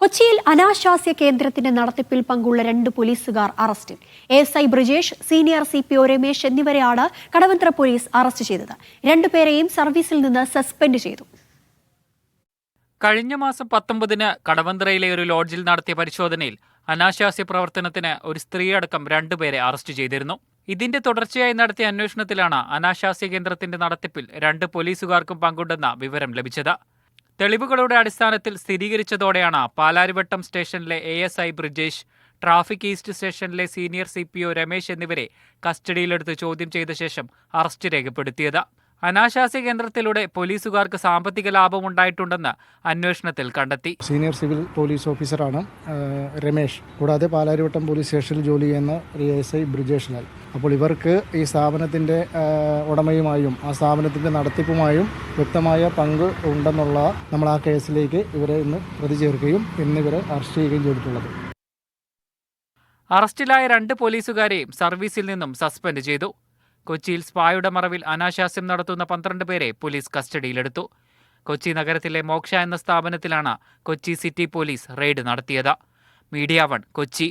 കൊച്ചിയിൽ അനാശാസ്യ കേന്ദ്രത്തിന്റെ നടത്തിപ്പിൽ പങ്കുള്ള രണ്ട് പോലീസുകാർ അറസ്റ്റിൽ. S I Brijesh senior C P O Ramesh എന്നിവരെയാണ് കടവന്ത്ര പോലീസ് അറസ്റ്റ് ചെയ്തത്. രണ്ടുപേരെയും സർവീസിൽ നിന്ന് സസ്പെൻഡ് ചെയ്തു. കഴിഞ്ഞ മാസം പത്തൊമ്പതിന് കടവന്ത്രയിലെ ഒരു ലോഡ്ജിൽ നടത്തിയ പരിശോധനയിൽ അനാശാസ്യ പ്രവർത്തനത്തിന് ഒരു സ്ത്രീയടക്കം രണ്ടുപേരെ അറസ്റ്റ് ചെയ്തിരുന്നു. ഇതിന്റെ തുടർച്ചയായി നടത്തിയ അന്വേഷണത്തിലാണ് അനാശാസ്യ കേന്ദ്രത്തിന്റെ നടത്തിപ്പിൽ രണ്ട് പോലീസുകാർക്കും പങ്കുണ്ടെന്ന വിവരം ലഭിച്ചത്. തെളിവുകളുടെ അടിസ്ഥാനത്തിൽ സ്ഥിരീകരിച്ചതോടെയാണ് പാലാരിവട്ടം സ്റ്റേഷനിലെ A S I Brijesh traffic east സ്റ്റേഷനിലെ senior C P O Ramesh എന്നിവരെ കസ്റ്റഡിയിലെടുത്ത് ചോദ്യം ചെയ്ത ശേഷം അറസ്റ്റ് രേഖപ്പെടുത്തിയത്. അനാശാസ്യ കേന്ദ്രത്തിലൂടെ പോലീസുകാർക്ക് സാമ്പത്തിക ലാഭം ഉണ്ടായിട്ടുണ്ടെന്ന് അന്വേഷണത്തിൽ കണ്ടെത്തി. സീനിയർ സിവിൽ പോലീസ് ഓഫീസറാണ് രമേശ്. രമേഷ് കൂടാതെ പാലാരിവട്ടം പോലീസ് സ്റ്റേഷനിൽ ജോലി ചെയ്യുന്ന എസ് ഐ ബ്രിജേഷ് ലാൽ അപ്പോൾ ഇവർക്ക് ഈ സ്ഥാപനത്തിന്റെ ഉടമയുമായും ആ സ്ഥാപനത്തിന്റെ നടത്തിപ്പുമായും വ്യക്തമായ പങ്ക് ഉണ്ടെന്നുള്ള നമ്മൾ ആ കേസിലേക്ക് ഇവരെ ഇന്ന് പ്രതി ചേർക്കുകയും ഇന്നിവരെ അറസ്റ്റ് ചെയ്യുകയും ചെയ്തിട്ടുള്ളത്. അറസ്റ്റിലായ രണ്ട് പോലീസുകാരെയും സർവീസിൽ നിന്നും സസ്പെൻഡ് ചെയ്തു. കൊച്ചിയിൽ സ്പായുടെ മറവിൽ അനാശാസ്യം നടത്തുന്ന പന്ത്രണ്ട് പേരെ പോലീസ് കസ്റ്റഡിയിലെടുത്തു. കൊച്ചി നഗരത്തിലെ മോക്ഷ എന്ന സ്ഥാപനത്തിലാണ് കൊച്ചി സിറ്റി പോലീസ് റെയ്ഡ് നടത്തിയത്. Media one Kochi.